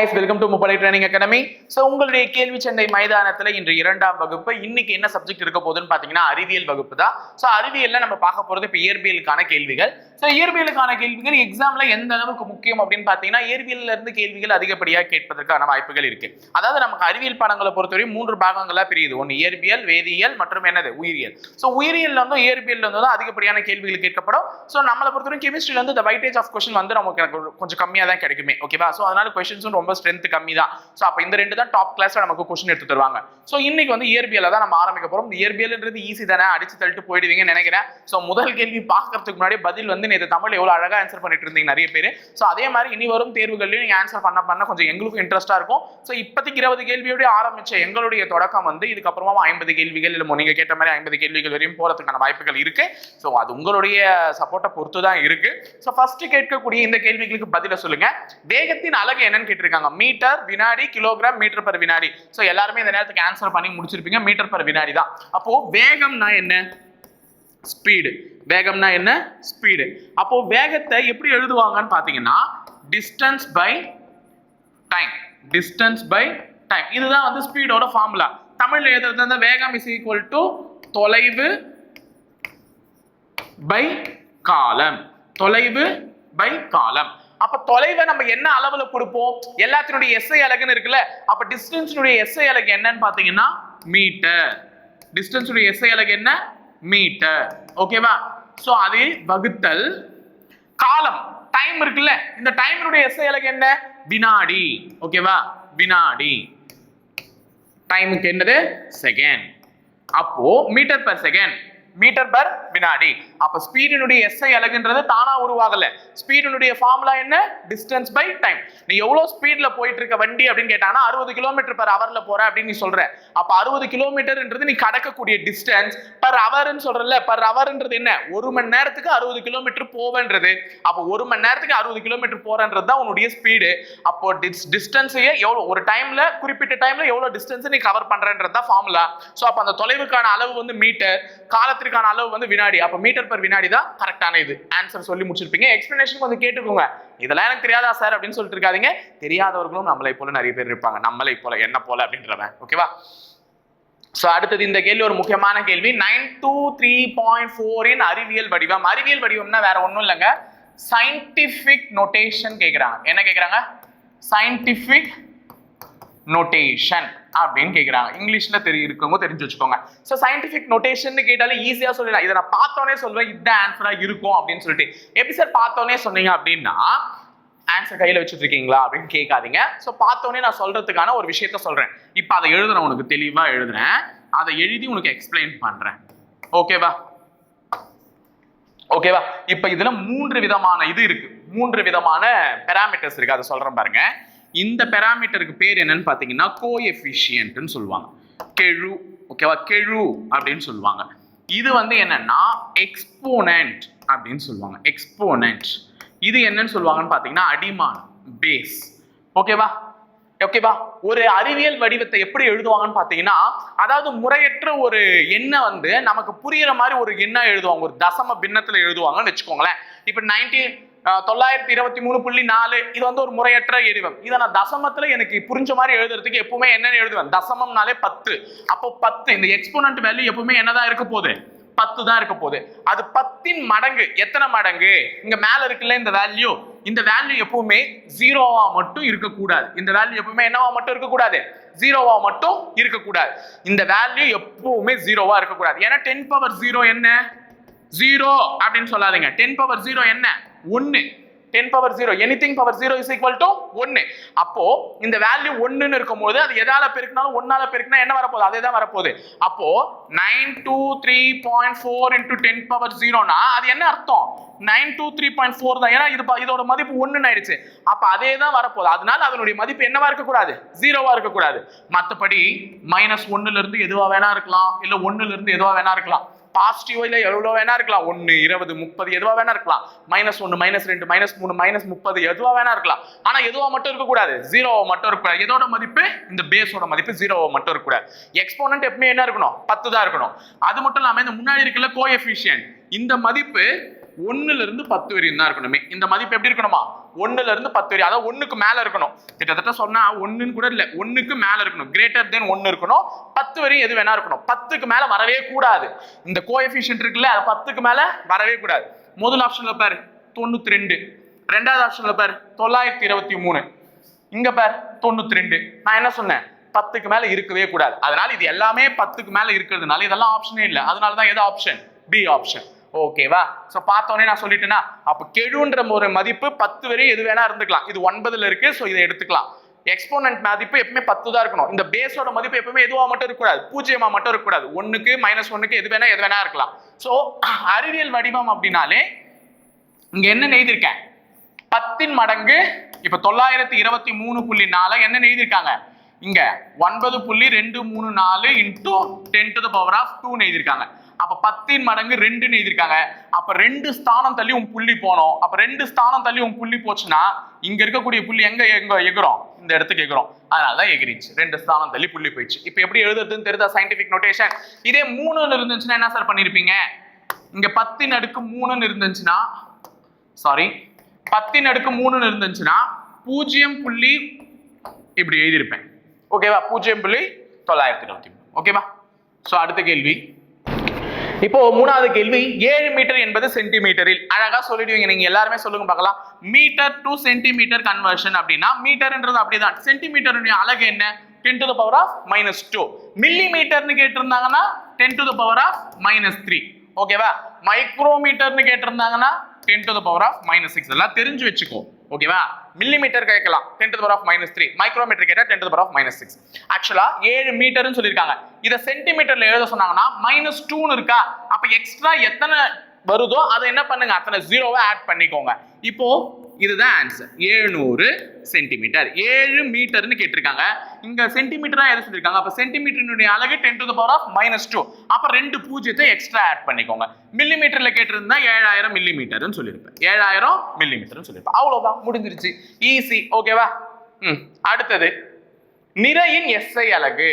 Guys welcome to முப்படை training academy so உங்களுடைய கேள்வி சண்டை மைதானத்தில் இன்று இரண்டாம் வகுப்பு. இன்னைக்கு என்ன சப்ஜெக்ட் இருக்க போகுதுன்னு பாத்தீங்கன்னா அறிவியல் வகுப்பு தான். ஸோ அறிவியல்ல நம்ம பார்க்க போறது இப்போ இயற்பியலுக்கான கேள்விகள். ஸோ இயற்பியலுக்கான கேள்விகள் எக்ஸாம்ல எந்த அளவுக்கு முக்கியம் அப்படின்னு பாத்தீங்கன்னா இயற்பியல்ல இருந்து கேள்விகள் அதிகப்படியாக கேட்பதற்கான வாய்ப்புகள் இருக்கு. அதாவது நமக்கு அறிவியல் பாடங்களை பொறுத்தவரை மூன்று பாகங்களா பிரியுது. ஒன்று இயற்பியல் வேதியியல் மற்றும் என்னது? உயிரியல். ஸோ உயிரியல் வந்து இயற்பியல் வந்து தான் அதிகப்படியான கேள்விகள் கேட்கப்படும். ஸோ நம்மளை பொறுத்தவரைக்கும் கெமிஸ்ட்ரியில் வந்து இந்த வைட்டேஜ் ஆஃப் கொஸ்டின் வந்து நமக்கு கொஞ்சம் கம்மியாக தான் கிடைக்குமே ஓகேவா ஸோ அதனால கொஸ்டின்ஸும் ரொம்ப ஸ்ட்ரென்த் கம்மி தான் ஸோ அப்போ இந்த ரெண்டு தான் டாப் கிளாஸில் நமக்கு கொஸ்டின் எடுத்து தருவாங்க. ஸோ இன்னைக்கு வந்து இயற்பியலை தான் நம்ம ஆரம்பிக்க போகிறோம் இயற்பியல்ன்றது ஈஸி தானே? அடிச்சு தள்ளிட்டு போயிடுவீங்கன்னு நினைக்கிறேன். ஸோ முதல் கேள்வி பார்க்கறதுக்கு முன்னாடி பதில் வந்து நேற்று தமிழ் எவ்வளோ அழகாக ஆன்சர் பண்ணிட்டு இருந்தீங்க நிறைய பேர். ஸோ அதே மாதிரி இனி வரும் தேர்வுகள்லையும் நீங்கள் ஆன்சர் பண்ண பண்ண கொஞ்சம் எங்களுக்கும் இன்ட்ரெஸ்ட்டாக இருக்கும். ஸோ இப்போதைக்கு இருபது கேள்வியோட ஆரம்பிச்ச எங்களுடைய தொடக்கம் வந்து இதுக்கப்புறமா ஐம்பது கேள்விகள் இல்லை நீங்கள் கேட்ட மாதிரி ஐம்பது கேள்விகள் வரையும் போகிறதுக்கான வாய்ப்புகள் இருக்கு. ஸோ அது உங்களுடைய சப்போர்ட்டை பொறுத்து தான் இருக்கு. ஸோ ஃபர்ஸ்ட் கேட்கக்கூடிய இந்த கேள்விகளுக்கு பதில சொல்லுங்க. வேகத்தின் அழகு என்னன்னு கேட்டிருக்காங்க. மீட்டர் வினாடி கிலோகிராம் மீட்டர் பர் வினாடி. ஸோ எல்லாருமே இந்த நேரத்துக்கு ஆன்சர் பண்ணி முடிச்சிருப்பீங்க. மீட்டர் பர் வினாடி தான். அப்போ வேகம்னா என்ன? ஸ்பீடு வேகம்னா என்ன? ஸ்பீடு அப்போ வேகத்தை எப்படி எழுதுவாங்கன்னு பார்த்தீங்கன்னா distance by time distance by time இதுதான் வந்து ஸ்பீடோட ஃபார்முலா தமிழ்ல எழுதுறது வந்து வேகம் இஸ் ஈக்குவல் டு தொலைவு பை காலம் தொலைவு பை காலம் அப்ப தொலைவை நம்ம என்ன அளவுல கொடுப்போம்? எல்லாத்தினுடைய எஸ்ஐ அலகுன்னு இருக்குல்ல அப்ப டிஸ்டன்ஸினுடைய எஸ்ஐ அலகு என்னன்னு பாத்தீங்கன்னா மீட்டர் டிஸ்டன்ஸுடைய எஸ்ஐ அலகு என்ன? மீட்டர் ஓகேவா ஸோ அது வகுத்தல் காலம். டைம் இருக்குல்ல இந்த டைமினுடைய எஸ்ஐ அலகு என்ன? வினாடி. ஓகேவா வினாடி. டைமுக்கு என்னது? செகண்ட் அப்போ metre per second metre per வினாடி அப்ப ஸ்பீடினுடைய எஸ்ஐ அலகுன்றது தானா உருவாகல. ஸ்பீடினுடைய ஃபார்முலா என்ன? டிஸ்டன்ஸ் பை டைம் நீ எவ்வளவு ஸ்பீட்ல போயிட்டு இருக்க வண்டி அப்படின்னு கேட்டானா அறுபது கிலோமீட்டர் பர் ஹவர்ல போற அப்படின்னு நீ சொல்ற. அப்ப அறுபது கிலோமீட்டர்ன்றது நீ கடக்கக்கூடிய டிஸ்டன்ஸ் பர் ஹவர்னு சொல்றல பர் ஹவர்ன்றது என்ன? ஒரு மணி நேரத்துக்கு அறுபது கிலோமீட்டர் போவேன்றது. அப்போ ஒரு மணி நேரத்துக்கு அறுபது கிலோமீட்டர் போறன்றது தான் உன்னுடைய ஸ்பீடு அப்போ டிஸ் டிஸ்டன்ஸையே எவ்வளவு ஒரு டைம்ல குறிப்பிட்ட டைம்ல எவ்வளவு டிஸ்டன்ஸ் நீ கவர் பண்றன்றது தான் ஃபார்முலா ஸோ அப்போ அந்த தொலைவுக்கான அளவு வந்து மீட்டர் காலத்திற்கான அளவு வந்து வினாடி அப்போ மீட்டர் பர் வினாடி தான் கரெக்டான இது. ஆன்சர் சொல்லி முடிச்சிருப்பீங்க. எக்ஸ்பிளனேஷன் கொஞ்சம் கேட்டுக்கோங்க. இதெல்லாம் எனக்கு தெரியாதா சார் அப்படின்னு சொல்லிட்டு இருக்காதிங்க. தெரியாதவர்களும் நம்மளை போல நிறைய பேர் இருப்பாங்க. நம்மளை போல என்ன போல அப்படின்றவன். ஓகேவா ஸோ அடுத்தது இந்த கேள்வி ஒரு முக்கியமான கேள்வி. நைன் டூ த்ரீ பாயிண்ட் ஃபோரின் அறிவியல் வடிவம். அறிவியல் வடிவம்னா வேற ஒன்றும் இல்லைங்க. சயின்டிஃபிக் நொட்டேஷன் கேட்குறாங்க என்ன கேட்குறாங்க சயின்டிஃபிக் நோட்டேஷன் அப்படின்னு கேட்குறாங்க இங்கிலீஷில் தெரிய இருக்கவங்க தெரிஞ்சு வச்சுக்கோங்க. ஸோ சயின்டிஃபிக் நோட்டேஷன் கேட்டாலே ஈஸியாக சொல்லிடலாம். இதை நான் பார்த்தோன்னே சொல்லுவேன். இதுதான் ஆன்சராக இருக்கும் அப்படின்னு சொல்லிட்டு. எப்படி சார் பார்த்தோன்னே சொன்னீங்க அப்படின்னா ஆன்சர் கையில் வச்சுட்டு இருக்கீங்களா அப்படின்னு கேட்காதீங்க. ஸோ பார்த்தோன்னே நான் சொல்றதுக்கான ஒரு விஷயத்த சொல்றேன். இப்போ அதை எழுதுறேன் உனக்கு தெளிவாக எழுதுறேன். அதை எழுதி உனக்கு எக்ஸ்பிளைன் பண்றேன். ஓகேவா ஓகேவா இப்போ இதுல மூன்று விதமான இது இருக்கு. மூன்று விதமான பெராமீட்டர்ஸ் இருக்கு. அதை சொல்றேன் பாருங்க. இந்த பெராமீட்டருக்கு பேர் என்னன்னு பார்த்தீங்கன்னா கோஎஃபிஷியன்ட்னு சொல்லுவாங்க. கெழு ஓகேவா கெழு அப்படின்னு சொல்லுவாங்க. இது வந்து என்னன்னா எக்ஸ்போனன்ட் அப்படின்னு சொல்லுவாங்க. எக்ஸ்போனன்ட் இது என்னன்னு சொல்லுவாங்கன்னு பார்த்தீங்கன்னா அடிமான் பேஸ் ஓகேவா ஓகேவா ஒரு அறிவியல் வடிவத்தை எப்படி எழுதுவாங்கன்னு பார்த்தீங்கன்னா அதாவது முறையற்ற ஒரு எண்ணை வந்து நமக்கு புரியுற மாதிரி ஒரு எண்ணை எழுதுவாங்க. ஒரு தசம பின்னத்தில் எழுதுவாங்கன்னு வச்சுக்கோங்களேன். இப்போ நைன்டீன் தொள்ளாயிரத்தி இருபத்தி மூணு புள்ளி நாலு. இது வந்து ஒரு முறையற்ற எரிவம். இதை நான் தசமத்துல எனக்கு புரிஞ்ச மாதிரி எழுதுறதுக்கு எப்பவுமே என்னன்னு எழுதுவேன். தசமம்னாலே பத்து. அப்போ பத்து இந்த எக்ஸ்போனன்ட் வேல்யூ எப்பவுமே என்னதான் இருக்க போகுது? பத்து தான் இருக்க போகுது. அது பத்தின் மடங்கு. எத்தனை மடங்கு? இங்க மேல இருக்குல்ல இந்த வேல்யூ இந்த வேல்யூ எப்பவுமே ஜீரோவா மட்டும் இருக்கக்கூடாது. இந்த வேல்யூ எப்பவுமே என்னவா மட்டும் இருக்கக்கூடாது? ஜீரோவா மட்டும் இருக்கக்கூடாது. இந்த வேல்யூ எப்பவுமே ஜீரோவா இருக்கக்கூடாது. ஏன்னா டென் பவர் ஜீரோ என்ன? ஜீரோ அப்படின்னு சொல்லாதீங்க. டென் பவர் ஜீரோ என்ன? ஒன்று ten power zero anything power zero is equal to ஒன்று அப்போ இந்த வேல்யூ ஒன்றுன்னு இருக்கும்போது அது எதால பெருக்கினாலும் ஒன்னால பெருக்கினா என்ன வரப்போகுது? அதே தான் வரப்போகுது. அப்போ nine two three point four into ten power ஜீரோனா அது என்ன அர்த்தம்? Nine two three point four தான். ஏன்னா இது இதோட மதிப்பு ஒன்றுன்னு ஆயிடுச்சு. அப்போ அதே தான் வரப்போகுது. அதனால அதனுடைய மதிப்பு என்னவா இருக்கக்கூடாது? ஜீரோவா இருக்கக்கூடாது. மற்றபடி மைனஸ் ஒன்னுல இருந்து எதுவா வேணா இருக்கலாம். இல்லை ஒன்னுல இருந்து எதுவா வேணா இருக்கலாம். பாசிட்டிவோ இல்லை எவ்வளோ வேணா இருக்கலாம். ஒன்று இருபது முப்பது எதுவாக வேணா இருக்கலாம். மைனஸ் ஒன்று மைனஸ் ரெண்டு மைனஸ் மூணு மைனஸ் முப்பது எதுவாக வேணா இருக்கலாம். ஆனால் எதுவாக மட்டும் இருக்கக்கூடாது ஜீரோவை மட்டும் இருக்கக்கூடாது எதோட மதிப்பு இந்த பேஸோட மதிப்பு ஜீரோவை மட்டும் இருக்கக்கூடாது எக்ஸ்போனன்ட் எப்பவுமே என்ன இருக்கணும்? பத்து தான் இருக்கணும். அது மட்டும் இல்லாமல் இந்த முன்னாடி இருக்குல்ல கோஎஃபிஷியன் இந்த மதிப்பு ஒன்னுல இருந்து பத்து வரையும் தான் இருக்கணுமே. இந்த மதிப்பு எப்படி இருக்கணுமா? ஒன்னுல இருந்து பத்து வரை அதாவது ஒண்ணுக்கு மேல இருக்கணும். கிட்டத்தட்ட சொன்னா ஒண்ணுன்னு கூட இல்ல ஒண்ணுக்கு மேல இருக்கணும். கிரேட்டர் தென் ஒன்னு இருக்கணும். பத்து வரையும் எது வேணா இருக்கணும். பத்துக்கு மேல வரவே கூடாது. இந்த கோஎஃபிஷியன்ட் இருக்குல்ல அது பத்துக்கு மேல வரவே கூடாது. முதல் ஆப்ஷன்ல பாரு தொண்ணூத்தி ரெண்டு ரெண்டாவது ஆப்ஷன்ல பாரு தொள்ளாயிரத்தி இருபத்தி மூணு. இங்க பாரு தொண்ணூத்தி ரெண்டு நான் என்ன சொன்னேன்? பத்துக்கு மேல இருக்கவே கூடாது. அதனால இது எல்லாமே பத்துக்கு மேல இருக்கிறதுனால இதெல்லாம் ஆப்ஷனே இல்லை. அதனால தான் எது ஆப்ஷன் பி ஆப்ஷன் ஓகேவா ஸோ பார்த்தோன்னே நான் சொல்லிட்டேன்னா அப்போ கெழுன்ற ஒரு மதிப்பு பத்து வரையும் எது வேணா இருந்துக்கலாம். இது ஒன்பதுல இருக்கு ஸோ இதை எடுத்துக்கலாம். எக்ஸ்போனன்ட் மதிப்பு எப்பவுமே பத்து தான் இருக்கணும். இந்த பேஸோட மதிப்பு எப்பவுமே எதுவாக மட்டும் இருக்கக்கூடாது. பூஜ்ஜியமா மட்டும் இருக்கக்கூடாது. ஒன்றுக்கு மைனஸ் ஒன்றுக்கு எது வேணா எது வேணா இருக்கலாம். ஸோ அறிவியல் வடிவம் அப்படின்னாலே இங்க என்ன எழுதியிருக்கேன்? பத்தின் மடங்கு இப்ப தொள்ளாயிரத்தி இருபத்தி மூணு புள்ளி நாலு என்ன எழுதியிருக்காங்க? இங்க ஒன்பது புள்ளி ரெண்டு மூணு நாலு into ten to the power of two எழுதியிருக்காங்க. அப்ப பத்தின் மடங்கு ரெண்டுன்னு எழுதியிருக்காங்க. அப்ப ரெண்டு ஸ்தானம் தள்ளி உன் புள்ளி போனோம். அப்ப ரெண்டு ஸ்தானம் தள்ளி உன் புள்ளி போச்சுன்னா இங்க இருக்கக்கூடிய புள்ளி எங்க எங்க எகிறோம்? இந்த இடத்துக்கு எகிறோம். அதனாலதான் எகிரிச்சு. ரெண்டு ஸ்தானம் தள்ளி புள்ளி போயிடுச்சு. இப்ப எப்படி எழுதுறதுன்னு தெரியுதா? சயின்டிபிக் நோட்டேஷன் இதே மூணுன்னு இருந்துச்சுன்னா என்ன சார் பண்ணிருப்பீங்க? இங்க பத்தின் அடுக்கு மூணுன்னு இருந்துச்சுன்னா சாரி பத்தின் அடுக்கு மூணுன்னு இருந்துச்சுன்னா பூஜ்ஜியம் புள்ளி இப்படி எழுதியிருப்பேன். ஓகேவா பூஜ்ஜியம் புள்ளி தொள்ளாயிரத்தி இருபத்தி மூணு. ஓகேவா ஸோ அடுத்த கேள்வி. இப்போ மூணாவது கேள்வி ஏழு மீட்டர் என்பது சென்டிமீட்டரில் அழகா சொல்லிடுவீங்க நீங்க எல்லாருமே சொல்லுங்க பார்க்கலாம். மீட்டர் டு சென்டிமீட்டர் கன்வர்ஷன் அப்படின்னா மீட்டர்ன்றது அப்படிதான். சென்டிமீட்டருடைய அழகு என்ன? Ten to the power of minus two milli மீட்டர்னு கேட்டிருந்தாங்கன்னா ten to the power of minus three ஓகேவா மைக்ரோமீட்டர்னு கேட்டிருந்தாங்கன்னா ten to the power of minus six எல்லாம் தெரிஞ்சு வச்சுக்கோ. ஓகேவா? மில்லிமீட்டர் கேட்கலாம் ten to power of minus three micrometre கேட்டால் ten to power of minus six actually ஏழு மீட்டர்னு சொல்லியிருக்காங்க. இதை சென்டிமீட்டர்ல எழுத சொன்னாங்கன்னா மைனஸ் டூன்னு இருக்கா? அப்ப எக்ஸ்ட்ரா எத்தனை வருதோ அதை என்ன பண்ணுங்க? அத்தனை ஜீரோவை ஆட் பண்ணிக்கோங்க. இப்போ இதுதான் ஆன்சர் ஏழுநூறு சென்டிமீட்டர் ஏழு மீட்டர்னு கேட்டிருக்காங்க. இங்க சென்டிமீட்டரா எதை சொல்லியிருக்காங்க? அப்ப சென்டிமீட்டருடைய அழகு ten to power of minus two அப்ப ரெண்டு பூஜ்ஜியத்தை எக்ஸ்ட்ரா ஆட் பண்ணிக்கோங்க. மில்லி மீட்டர்ல கேட்டிருந்தா ஏழாயிரம் மில்லி மீட்டர்னு சொல்லியிருப்பேன். ஏழாயிரம் மில்லி மீட்டர்னு சொல்லியிருப்பேன். அவ்வளவுதான் முடிஞ்சிருச்சு. ஈஸி ஓகேவா ம் அடுத்தது. நிறையின் எஸ்ஐ அலகு.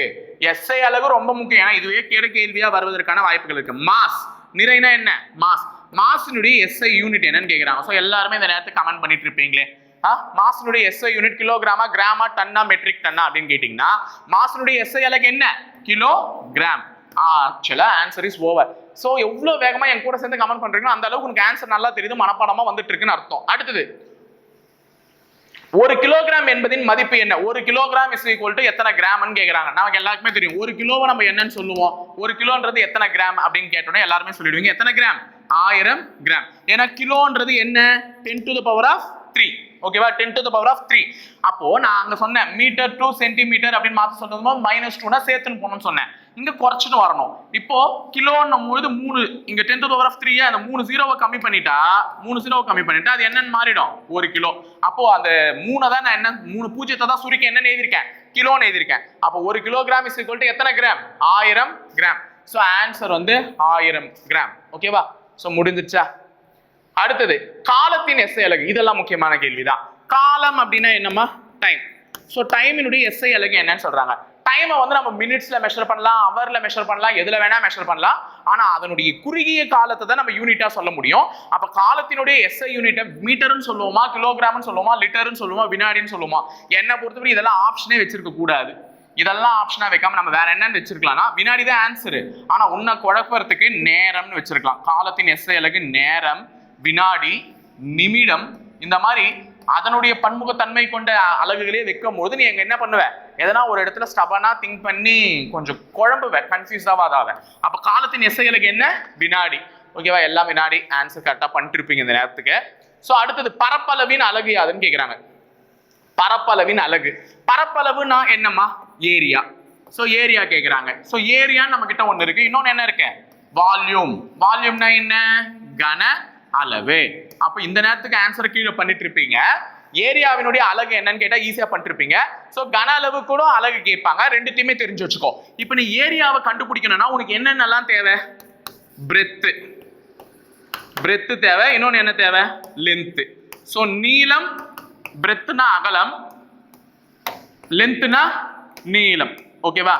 எஸ்ஐ அலகு ரொம்ப முக்கியம். ஏன்னா இதுவே கேட கேள்வியா வருவதற்கான வாய்ப்புகள் இருக்கு. மாஸ் நிறைனா என்ன? மாஸ் மாஸினுடைய எஸ்ஐ யூனிட் என்னன்னு கேட்குறாங்க ஸோ எல்லாருமே இந்த நேரத்துக்கு கமெண்ட் பண்ணிட்டு இருப்பீங்களே. ஆ மாசனுடைய எஸ்ஐ யூனிட் கிலோகிராமா கிராமா டன்னா மெட்ரிக் டன்னா அப்படின்னு கேட்டிங்கன்னா மாசனுடைய எஸ்ஐ அலகு என்ன? கிலோ கிராம் ஆக்சுவலாக ஆன்சர் இஸ் ஓவர் ஸோ எவ்வளோ வேகமாக என் கூட சேர்ந்து கமெண்ட் பண்ணுறீங்களோ அந்த அளவுக்கு உங்களுக்கு ஆன்சர் நல்லா தெரியுது மனப்பாடமாக வந்துட்டு இருக்குன்னு அர்த்தம். அடுத்தது ஒரு கிலோகிராம் என்பதின் மதிப்பு என்ன? ஒரு கிலோகிராம் இஸ் ஈக்குவல் டு எத்தனை கிராம்னு கேட்குறாங்க நமக்கு எல்லாருக்குமே தெரியும். ஒரு கிலோவை நம்ம என்னன்னு சொல்லுவோம். ஒரு கிலோன்றது எத்தனை கிராம் அப்படின்னு கேட்டோன்னே எல்லாருமே சொல்லிடுவீங்க. எத்தனை கிராம் ஆயிரம் கிராம் ஏன்னா கிலோன்றது என்ன? Ten to the power of three ஓகேவா ten to the power of three அப்போ நான் அங்க சொன்னேன் மீட்டர் டு சென்டிமீட்டர் அப்படின்னு மாத்த சொல்றது மைனஸ் டூனா சேர்த்துன்னு போகணும்னு சொன்னேன். இங்க குறைச்சிட்டு வரணும். இப்போ கிலோன்னும் பொழுது மூணு இங்க ten to power of three அந்த மூணு ஜீரோவை கம்மி பண்ணிட்டா மூணு ஜீரோவை கம்மி பண்ணிட்டா அது என்னன்னு மாறிடும். ஒரு கிலோ. அப்போ அந்த மூணை தான் நான் என்ன மூணு பூஜ்ஜியத்தை தான் சுருக்கி என்னன்னு எழுதியிருக்கேன். கிலோன்னு எழுதியிருக்கேன். அப்போ ஒரு கிலோகிராம் இஸ் ஈக்குவல் டு எத்தனை கிராம் ஆயிரம் கிராம் ஸோ ஆன்சர் வந்து ஆயிரம் கிராம் ஓகேவா ஸோ முடிஞ்சிச்சா அடுத்தது காலத்தின் எஸ்ஐ அலகு. இதெல்லாம் முக்கியமான கேள்விதான். காலம் அப்படின்னா என்னம்மா? டைம் ஸோ டைமினுடைய எஸ்ஐ அலகு என்னன்னு சொல்றாங்க. டைமை வந்து நம்ம மினிட்ஸ்ல மெஷர் பண்ணலாம் அவர்ல மெஷர் பண்ணலாம் எதுல வேணா மெஷர் பண்ணலாம். ஆனா அதனுடைய குறுகிய காலத்தை தான் நம்ம யூனிட்டா சொல்ல முடியும். அப்ப காலத்தினுடைய எஸ்ஐ யூனிட்டை மீட்டர்னு சொல்லுவோமா கிலோகிராம்னு சொல்லுவோமா லிட்டர்னு சொல்லுவோமா வினாடின்னு சொல்லுவோமா? என்னை பொறுத்தவரை இதெல்லாம் ஆப்ஷனே வச்சிருக்க கூடாது. இதெல்லாம் ஆப்ஷனாக வைக்காம நம்ம வேற என்னன்னு வச்சிருக்கலாம்னா வினாடி தான் ஆன்சரு ஆனால் உன்னை குழப்பறதுக்கு நேரம்னு வச்சிருக்கலாம். காலத்தின் எஸ்ஐலுக்கு நேரம் வினாடி நிமிடம் இந்த மாதிரி அதனுடைய பன்முகத்தன்மை கொண்ட அழகுகளே வைக்கும் போது நீ எங்க என்ன பண்ணுவ? எதனா ஒரு இடத்துல ஸ்டபனா திங்க் பண்ணி கொஞ்சம் குழம்புவ கன்ஃபியூஸாவா அதாவ. அப்ப காலத்தின் எஸ்ஐ என்ன? வினாடி. ஓகேவா எல்லாம் வினாடி ஆன்சர் கரெக்டாக பண்ணிட்டு இருப்பீங்க இந்த நேரத்துக்கு. ஸோ அடுத்தது பரப்பளவின் அழகு யாதுன்னு கேட்குறாங்க பரப்பளவின் அலகு பரப்பளவுனா என்னம்மா? ஏரியா ஸோ ஏரியா கேட்குறாங்க ஸோ ஏரியான்னு நம்ம கிட்ட ஒன்று இருக்கு. இன்னொன்று என்ன இருக்கு? வால்யூம் வால்யூம்னா என்ன? கன அளவு. அப்போ இந்த நேரத்துக்கு ஆன்சர் கீழே பண்ணிட்டு இருப்பீங்க ஏரியாவினுடைய அலகு என்னன்னு கேட்டால் ஈஸியாக பண்ணிருப்பீங்க ஸோ கன அளவு கூட அழகு கேட்பாங்க. ரெண்டுத்தையுமே தெரிஞ்சு வச்சுக்கோ. இப்போ நீ ஏரியாவை கண்டுபிடிக்கணும்னா உனக்கு என்னென்னலாம் தேவை? பிரெத்து பிரெத்து தேவை. இன்னொன்று என்ன தேவை? லென்த்து ஸோ நீளம் பிரெத்துனா அகலம் லென்த்துனா நீளம். ஓகேவா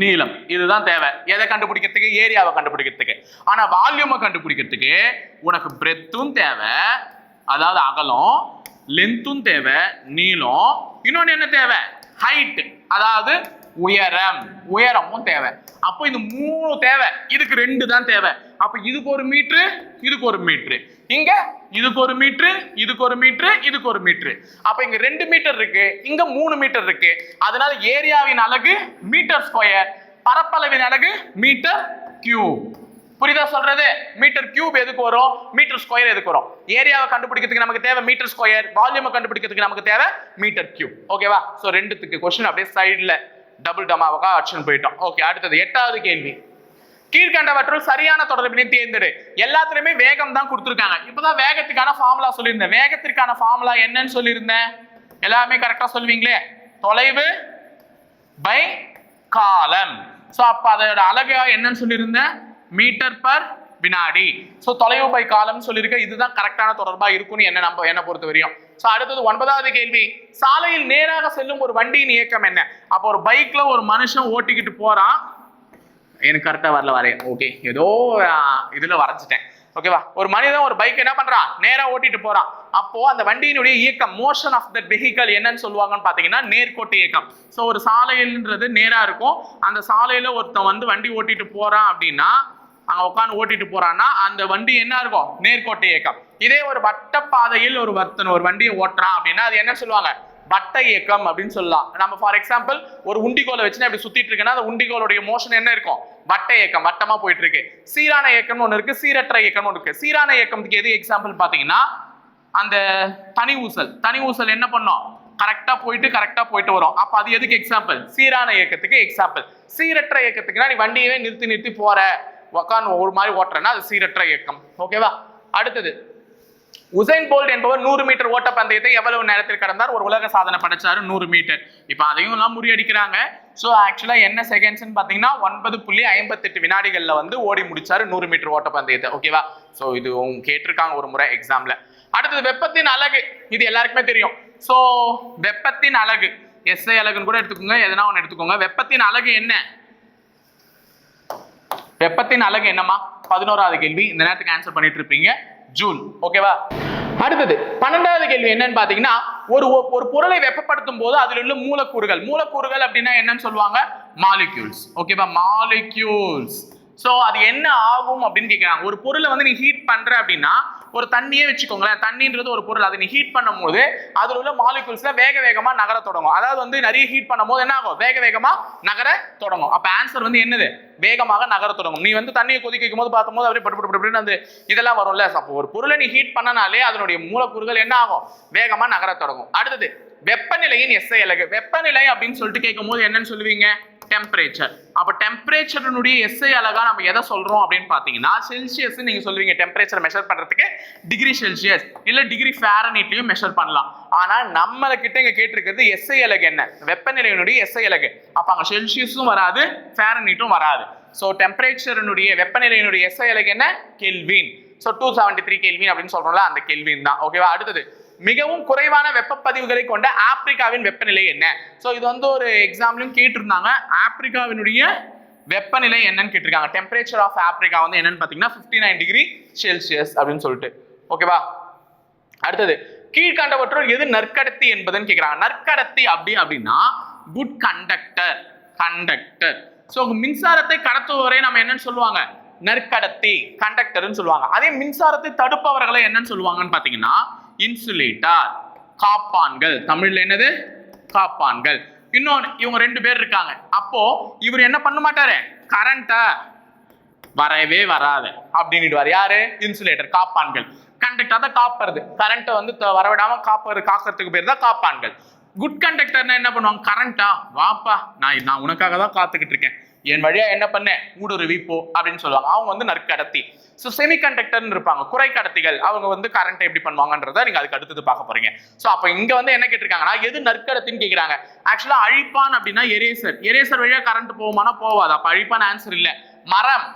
நீளம். இதுதான் தேவை. எதை கண்டுபிடிக்கிறதுக்கு? ஏரியாவை கண்டுபிடிக்கிறதுக்கு. ஆனா வால்யூமை கண்டுபிடிக்கிறதுக்கு உனக்கு பிரெத்தும் தேவை அதாவது அகலம் லென்த்தும் தேவை நீளம். இன்னொன்று என்ன தேவை? ஹைட் அதாவது உயரம். உயரமும் தேவை. அப்போ இது மூணு தேவை. இதுக்கு ரெண்டு தான் தேவை. அப்போ இதுக்கு ஒரு மீட்ரு இதுக்கு ஒரு மீட்ரு. இங்க இதுக்கு ஒரு மீட்ரு இதுக்கு ஒரு மீட்ரு இதுக்கு ஒரு மீட்ரு. அப்ப இங்க ரெண்டு மீட்டர் இருக்கு. இங்க மூணு மீட்டர் இருக்கு. அதனால ஏரியாவின் அலகு மீட்டர் ஸ்கொயர் பரப்பளவின் அலகு மீட்டர் கியூப். புரியுதா சொல்றது? மீட்டர் கியூப் எதுக்கு வரும்? மீட்டர் ஸ்கொயர் எதுக்கு வரும்? ஏரியாவை கண்டுபிடிக்கிறதுக்கு நமக்கு தேவை மீட்டர் ஸ்கொயர். வால்யூமை கண்டுபிடிக்கிறதுக்கு நமக்கு தேவை மீட்டர் கியூப். ஓகேவா? ஸோ ரெண்டுத்துக்கு கொஸ்டின் அப்படியே சைடில் டபுள் டமாவுக்கா ஆப்ஷன் போயிட்டோம். ஓகே அடுத்தது எட்டாவது கேள்வி. கீழ்கண்டவற்றுள் சரியான தொடர்பினை தேர்ந்தெடு. எல்லாத்துலயுமே வேகம் தான் கொடுத்துருக்காங்க. இப்பதான் வேகத்துக்கான ஃபார்முலா சொல்லியிருந்தேன். வேகத்திற்கான ஃபார்முலா என்னன்னு சொல்லியிருந்தேன். எல்லாமே கரெக்டா சொல்லுவீங்களே தொலைவு பை காலம் ஸோ அப்ப அதோட அழகு என்னன்னு சொல்லியிருந்தேன். மீட்டர் பர் வினாடி ஸோ தொலைவு பை காலம் சொல்லியிருக்க இதுதான் கரெக்டான தொடர்பா இருக்கும்னு என்ன நம்ம என்ன பொறுத்த வரையும். ஸோ அடுத்தது ஒன்பதாவது கேள்வி. சாலையில் நேராக செல்லும் ஒரு வண்டியின் இயக்கம் என்ன? அப்போ ஒரு பைக்ல ஒரு மனுஷன் ஓட்டிக்கிட்டு போறான். எனக்கு கரெக்டா வரல வரைய ஓகே ஏதோ இதில் இதுல வரைஞ்சிட்டேன். ஓகேவா ஒரு மனிதன் ஒரு பைக் என்ன பண்றான்? நேரா ஓட்டிட்டு போறான். அப்போ அந்த வண்டியினுடைய இயக்கம் மோஷன் ஆஃப் தட் வெஹிக்கல் என்னன்னு சொல்லுவாங்கன்னு பாத்தீங்கன்னா நேர்கோட்டு இயக்கம். ஸோ ஒரு சாலையில்ன்றது நேரா இருக்கும். அந்த சாலையில ஒருத்தன் வந்து வண்டி ஓட்டிட்டு போறான் அப்படின்னா உட்காந்து ஓட்டிட்டு போறான்னா அந்த வண்டி என்ன இருக்கும்? நேர்கோட்டை இயக்கம். இதே ஒரு வட்டப்பாதையில் ஒரு வர்த்தன் ஒரு வண்டியை ஓட்டுறான் அப்படின்னா அது என்ன சொல்லுவாங்க? வட்ட இயக்கம் அப்படின்னு சொல்லலாம். நம்ம ஃபார் எக்ஸாம்பிள் ஒரு உண்டிகோலை வச்சு இப்படி சுத்திட்டு இருக்குன்னா அந்த உண்டிகோலுடைய மோஷன் என்ன இருக்கும்? வட்ட இயக்கம் வட்டமா போயிட்டு இருக்கு. சீரான இயக்கம்னு ஒன்று இருக்கு சீரற்ற இயக்கம்னு ஒன்று இருக்கு. சீரான இயக்கத்துக்கு எது எக்ஸாம்பிள் பாத்தீங்கன்னா அந்த தனி ஊசல். தனி ஊசல் என்ன பண்ணோம்? கரெக்டா போயிட்டு கரெக்டா போயிட்டு வரும். அப்ப அது எதுக்கு எக்ஸாம்பிள் சீரான இயக்கத்துக்கு எக்ஸாம்பிள் சீரற்ற இயக்கத்துக்குன்னா நீ வண்டியவே நிறுத்தி நிறுத்தி போற. உக்காந்து ஒரு மாதிரி ஓட்டுறேன்னா அது சீரற்ற இயக்கம். ஓகேவா அடுத்தது உசைன் போல்ட் என்பவர் நூறு மீட்டர் ஓட்ட பந்தயத்தை எவ்வளவு நேரத்தில் கடந்தார்? ஒரு உலக சாதனை படைச்சாரு நூறு மீட்டர். இப்போ அதையும் எல்லாம் முறியடிக்கிறாங்க ஸோ ஆக்சுவலா என்ன செகண்ட்ஸ்னு பார்த்தீங்கன்னா ஒன்பது புள்ளி ஐம்பத்தெட்டு வினாடிகள்ல வந்து ஓடி முடிச்சாரு நூறு மீட்டர் ஓட்ட பந்தயத்தை ஓகேவா ஸோ இது கேட்டிருக்காங்க ஒரு முறை எக்ஸாம்ல அடுத்தது வெப்பத்தின் அலகு. இது எல்லாருக்குமே தெரியும். ஸோ வெப்பத்தின் அழகு எஸ்ஐ அலகுன்னு கூட எடுத்துக்கோங்க. எதனா ஒன்று எடுத்துக்கோங்க. வெப்பத்தின் அழகு என்ன? வெப்பத்தின் அழகு என்னமா பதினோராவது கேள்வி. இந்த நேரத்துக்கு ஆன்சர் பண்ணிட்டு இருப்பீங்க. ஜூன். ஓகேவா அடுத்தது பன்னெண்டாவது கேள்வி என்னன்னு பாத்தீங்கன்னா ஒரு ஒரு பொருளை வெப்பப்படுத்தும் போது அதில் உள்ள மூலக்கூறுகள். மூலக்கூறுகள் அப்படின்னா என்னன்னு சொல்லுவாங்க? மாலிக்யூல்ஸ் ஓகேவா மாலிக்யூல்ஸ் ஸோ அது என்ன ஆகும் அப்படின்னு கேட்குறாங்க ஒரு பொருளை வந்து நீ ஹீட் பண்ணுற அப்படின்னா ஒரு தண்ணியே வச்சுக்கோங்களேன். தண்ணின்றது ஒரு பொருள். அதை நீ ஹீட் பண்ணும்போது அதில் உள்ள மாலிகூல்ஸில் வேக வேகமாக நகர தொடங்கும். அதாவது வந்து நிறைய ஹீட் பண்ணும்போது என்ன ஆகும்? வேக வேகமாக நகர தொடங்கும். அப்போ ஆன்சர் வந்து என்னது? வேகமாக நகர தொடங்கும். நீ வந்து தண்ணியை கொதிக்க வைக்கும் போது பார்க்கும்போது அப்படியே பட்டு பட்டு பட்டு அந்த இதெல்லாம் வரும்ல. அப்போ ஒரு பொருளை நீ ஹீட் பண்ணனாலே அதனுடைய மூலக்கூறுகள் என்ன ஆகும்? வேகமாக நகர தொடங்கும். அடுத்தது வெப்பநிலையின் எஸ்ஐ அழகு வெப்பநிலை அப்படின்னு சொல்லிட்டு கேட்கும் போது என்னன்னு சொல்லுவீங்க? டெம்பரேச்சர் அப்போ டெம்பரேச்சரினுடைய எஸ்ஐ அழகாக நம்ம எதை சொல்கிறோம் அப்படின்னு பார்த்தீங்கன்னா செல்சியஸ் நீங்கள் சொல்லுவீங்க டெம்பரேச்சர் மெஷர் பண்ணுறதுக்கு டிகிரி செல்சியஸ் இல்லை டிகிரி ஃபேரனைட்லயும் மெஷர் பண்ணலாம். ஆனால் நம்மளை கிட்ட இங்கே கேட்டிருக்கிறது எஸ்ஐ அழகு என்ன? வெப்பநிலையினுடைய எஸ்ஐ அழகு. அப்போ அங்கே செல்சியஸும் வராது ஃபேரனைட்டும் வராது. ஸோ டெம்பரேச்சரினுடைய வெப்பநிலையினுடைய எஸ்ஐ அழகு என்ன? Kelvin so two seventy three kelvin அப்படின்னு சொல்கிறோம்ல அந்த கெல்வின் தான். ஓகேவா அடுத்தது. மிகவும் குறைவான வெப்பப்பதிவுகளை கொண்ட ஆப்பிரிக்காவின் வெப்பநிலை என்ன? ஸோ இது வந்து ஒரு எக்ஸாம்லையும் கேட்டிருந்தாங்க. ஆப்பிரிக்காவினுடைய வெப்பநிலை என்னன்னு கேட்டிருக்காங்க. டெம்பரேச்சர் ஆஃப் ஆப்பிரிக்கா வந்து என்னன்னு பார்த்தீங்கன்னா ஃபிஃப்டி நைன் டிகிரி செல்சியஸ் அப்படின்னு சொல்லிட்டு. ஓகேவா அடுத்தது கீழ்கண்டவற்றுள் எது நற்கடத்தி என்பதுன்னு கேட்குறாங்க. நற்கடத்தி அப்படி அப்படின்னா குட் கண்டக்டர் கண்டக்டர் ஸோ மின்சாரத்தை கடத்துபவரை நம்ம என்னன்னு சொல்லுவாங்க? நற்கடத்தி கண்டக்டர்னு சொல்லுவாங்க. அதே மின்சாரத்தை தடுப்பவர்களை என்னன்னு சொல்லுவாங்கன்னு பார்த்தீங்கன்னா இன்சுலேட்டார். காப்பான்கள். தமிழ்ல என்னது? காப்பான்கள். இன்னொன்று இவங்க ரெண்டு பேர் இருக்காங்க. அப்போ இவர் என்ன பண்ண மாட்டாரு? கரண்ட்டை வரவே வராது. அப்படின்னுடுவார். யாரு? இன்சுலேட்டர் காப்பான்கள். கண்டக்டர் தான் காப்பறது. கரண்ட்டை வந்து த- வரவிடாம காப்பது காக்கிறதுக்கு பேர் தான் காப்பான்கள். குட் கண்டக்டர்னா என்ன பண்ணுவாங்க? கரண்டா வாப்பா நான் நான் உனக்காக தான் காத்துக்கிட்டு இருக்கேன். என் வழியா என்ன பண்ணேன்? ஊடுருவி போ அப்படின்னு சொல்லுவாங்க. அவங்க வந்து நற்கடத்தி ஸோ செமிகண்டக்டர்னு இருப்பாங்க குறை கடத்திகள். அவங்க வந்து கரண்ட் எப்படி பண்ணுவாங்கன்றத நீங்க அதுக்கு அடுத்தது பார்க்க போறீங்க. ஸோ அப்போ இங்க வந்து என்ன கேட்டிருக்காங்கன்னா எது நற்கடத்தின்னு கேட்குறாங்க ஆக்சுவலா அழிப்பான் அப்படின்னா எரேசர் எரேசர் வழியா கரண்ட் போகுமானா போவாது. அப்போ அழிப்பான் ஆன்சர் இல்லை. மரம்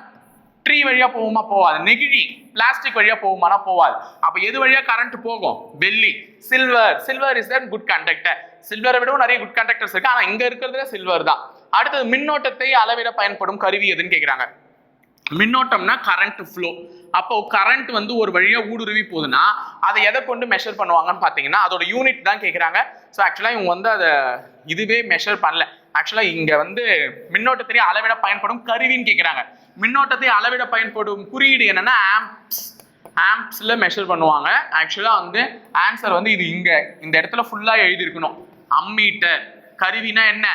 ட்ரீ வழியா போகுமா போகாது நெகிழி பிளாஸ்டிக் வழியா போகுமானா போகாது அப்ப எது வழியா கரண்ட் போகும்? வெள்ளி. Silver silver is than good conductor சில்வரை விடவும் நிறைய குட் கண்டக்டர்ஸ் இருக்கு. ஆனா இங்க இருக்கிறதுல சில்வர் தான். அடுத்தது மின்னோட்டத்தை அளவிட பயன்படும் கருவி எதுன்னு கேட்கிறாங்க மின்னோட்டம்னா கரண்ட் ஃப்ளோ அப்போ கரண்ட் வந்து ஒரு வழியா ஊடுருவி போகுதுன்னா அதை எதை கொண்டு மெஷர் பண்ணுவாங்கன்னு பார்த்தீங்கன்னா அதோட யூனிட் தான் கேட்குறாங்க ஸோ ஆக்சுவலாக இவங்க வந்து அதை இதுவே மெஷர் பண்ணல. ஆக்சுவலாக இங்கே வந்து மின்னோட்டத்தை அளவிட பயன்படும் கருவின்னு கேட்குறாங்க மின்னோட்டத்தை அளவிட பயன்படும் குறியீடு என்னன்னா ஆம்ப்ஸ் ஆம்ப்ஸில் மெஷர் பண்ணுவாங்க. ஆக்சுவலாக வந்து ஆன்சர் வந்து இது இங்கே இந்த இடத்துல ஃபுல்லாக எழுதியிருக்கணும். அம்மீட்டர். கருவினா என்ன?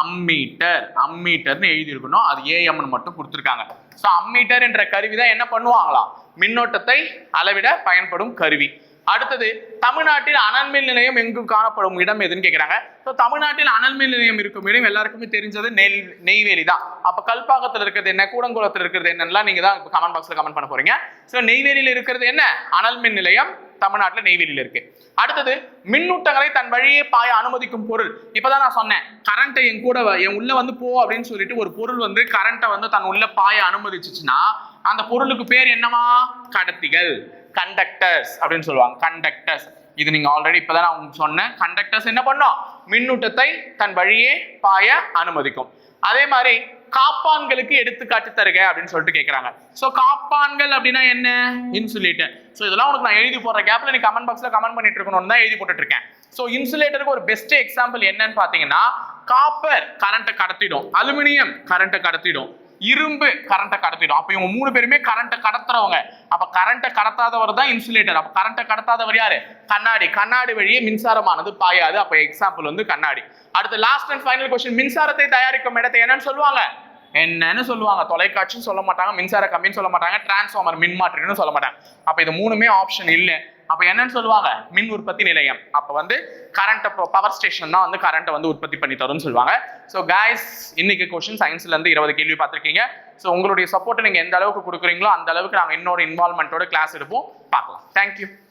அம்மீட்டர் அம்மீட்டர்னு எழுதியிருக்கணும். அது ஏஎம்னு மட்டும் கொடுத்துருக்காங்க. ஸோ அம்மீட்டர் என்ற கருவி தான் என்ன பண்ணுவாங்களாம்? மின்னோட்டத்தை அளவிட பயன்படும் கருவி. அடுத்தது தமிழ்நாட்டில் அனல் மின் நிலையம் எங்கு காணப்படும் இடம் எதுன்னு கேட்குறாங்க ஸோ தமிழ்நாட்டில் அனல் மின் நிலையம் இருக்கும் இடம் எல்லாருக்குமே தெரிஞ்சது நெல் நெய்வேலி தான். அப்போ கல்பாக்கத்தில் இருக்கிறது என்ன கூடங்குளத்தில் இருக்கிறது என்னெல்லாம் நீங்கள் தான் கமெண்ட் பாக்ஸில் கமெண்ட் பண்ண போறீங்க. ஸோ நெய்வேலியில் இருக்கிறது என்ன? அனல் மின் நிலையம் தமிழ்நாட்டில் நெய்வேலியில் இருக்கு. அடுத்தது மின்னூட்டங்களை தன் வழியே பாய அனுமதிக்கும் பொருள். இப்போதான் நான் சொன்னேன் கரண்ட்டை என் கூட வ- என் உள்ள வந்து போ அப்படின்னு சொல்லிட்டு ஒரு பொருள் வந்து கரண்ட்டை வந்து தன் உள்ள பாய அனுமதிச்சுச்சுன்னா அந்த பொருளுக்கு பேர் என்னமா கடத்திகள். கண்டக்டர்ஸ் அப்படின்னு சொல்லுவாங்க. கண்டக்டர்ஸ் இது நீங்க ஆல்ரெடி இப்பதான் நான் உங்களுக்கு சொன்னேன். கண்டக்டர்ஸ் என்ன பண்ணும்? மின்னூட்டத்தை தன் வழியே பாய அனுமதிக்கும். அதே மாதிரி காப்பான்களுக்கு எடுத்துக்காட்டு தருக அப்படின்னு சொல்லிட்டு கேட்குறாங்க ஸோ காப்பான்கள் அப்படின்னா என்ன? இன்சுலேட்டர் ஸோ இதெல்லாம் உனக்கு நான் எழுதி போடுற கேப்ல நீ கமெண்ட் பாக்ஸ்ல கமெண்ட் பண்ணிட்டு இருக்கணும்னு தான் எழுதி போட்டுட்டு இருக்கேன். ஸோ இன்சுலேட்டருக்கு ஒரு பெஸ்ட் எக்ஸாம்பிள் என்னன்னு பார்த்தீங்கன்னா காப்பர் கரண்ட்டை கடத்திடும். அலுமினியம் கரண்ட்டை கடத்திடும். இரும்பு கரண்ட்டை கடத்திடும். அப்போ இவங்க மூணு பேருமே கரண்ட்டை கடத்துறவங்க. அப்போ கரண்ட்டை கடத்தாதவர் தான் இன்சுலேட்டர் அப்போ கரண்ட்டை கடத்தாதவர் யாரு? கண்ணாடி. கண்ணாடி வழியே மின்சாரமானது பாயாது. அப்போ எக்ஸாம்பிள் வந்து கண்ணாடி. அடுத்து லாஸ்ட் அண்ட் ஃபைனல் கொஸ்டின் மின்சாரத்தை தயாரிக்கும் இடத்தை என்னன்னு சொல்லுவாங்க? என்னன்னு சொல்லுவாங்க. தொலைக்காட்சின்னு சொல்ல மாட்டாங்க மின்சார கம்மின்னு சொல்ல மாட்டாங்க டிரான்ஸ்ஃபார்மர் மின்மாற்றின்னு சொல்ல மாட்டாங்க. அப்போ இது மூணுமே ஆப்ஷன் இல்லை. அப்ப என்னன்னு சொல்லுவாங்க? மின் உற்பத்தி நிலையம். அப்ப வந்து கரண்ட் பவர் ஸ்டேஷன் தான் வந்து கரண்ட்டை வந்து உற்பத்தி பண்ணி தரும்னு சொல்லுவாங்க. ஸோ கேஸ் இன்னைக்கு கொஸ்டின் சயின்ஸ்ல இருந்து இருபது கேள்வி பார்த்துருக்கீங்க. ஸோ உங்களுடைய சப்போர்ட் நீங்க எந்த அளவுக்கு கொடுக்குறீங்களோ அந்த அளவுக்கு நாங்கள் இன்னொரு இன்வால்மெண்ட்டோட கிளாஸ் எடுப்போம். பார்க்கலாம். தேங்க்யூ